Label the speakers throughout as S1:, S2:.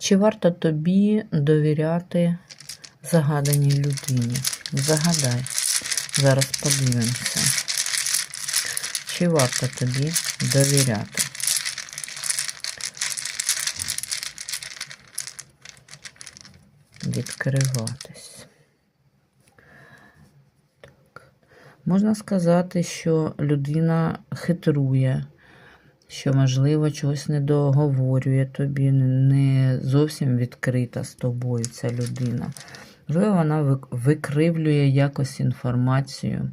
S1: Чи варто тобі довіряти загаданій людині? Загадай. Зараз подивимося. Чи варто тобі довіряти? Відкриватись. Можна сказати, що людина хитрує, що, можливо, чогось не договорює тобі, не зовсім відкрита з тобою ця людина. Можливо, вона викривлює якось інформацію,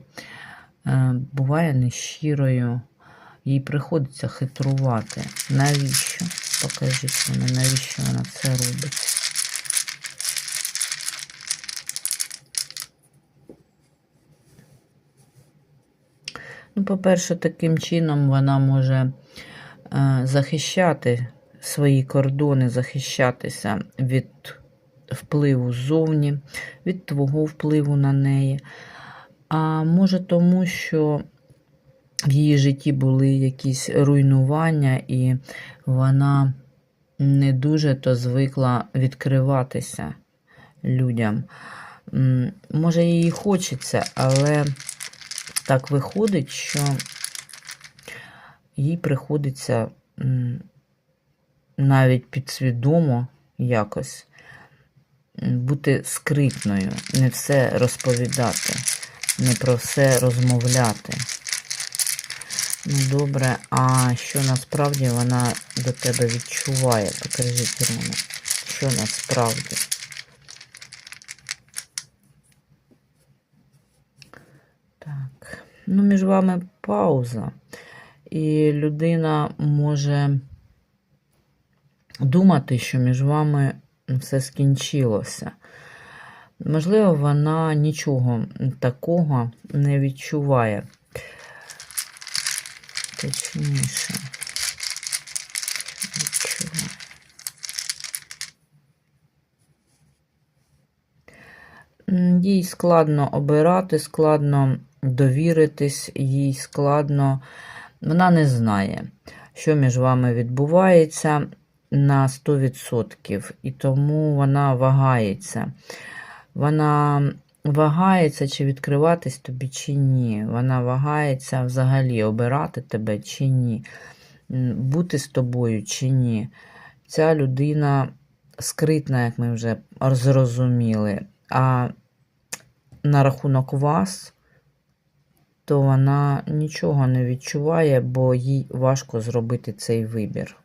S1: е, буває нещирою, їй приходиться хитрувати. Навіщо? Покажіть мені, навіщо вона це робить. Ну, по-перше, таким чином вона може е, захищати свої кордони, захищатися від впливу ззовні, від твого впливу на неї. А може тому, що в її житті були якісь руйнування, і вона не дуже то звикла відкриватися людям. Може, їй хочеться, але так виходить, що їй приходиться навіть підсвідомо якось бути скритною, не все розповідати, не про все розмовляти. Ну, добре, а що насправді вона до тебе відчуває? Покажіть мені, що насправді. Ну між вами пауза. І людина може думати, що між вами все скінчилося. Можливо, вона нічого такого не відчуває. Точніше. Їй складно обирати, складно довіритись, їй складно. Вона не знає, що між вами відбувається на 100%, і тому вона вагається. Вона вагається, чи відкриватись тобі, чи ні. Вона вагається взагалі обирати тебе чи ні, бути з тобою чи ні. Ця людина скритна, як ми вже зрозуміли. А на рахунок вас, то вона нічого не відчуває, бо їй важко зробити цей вибір.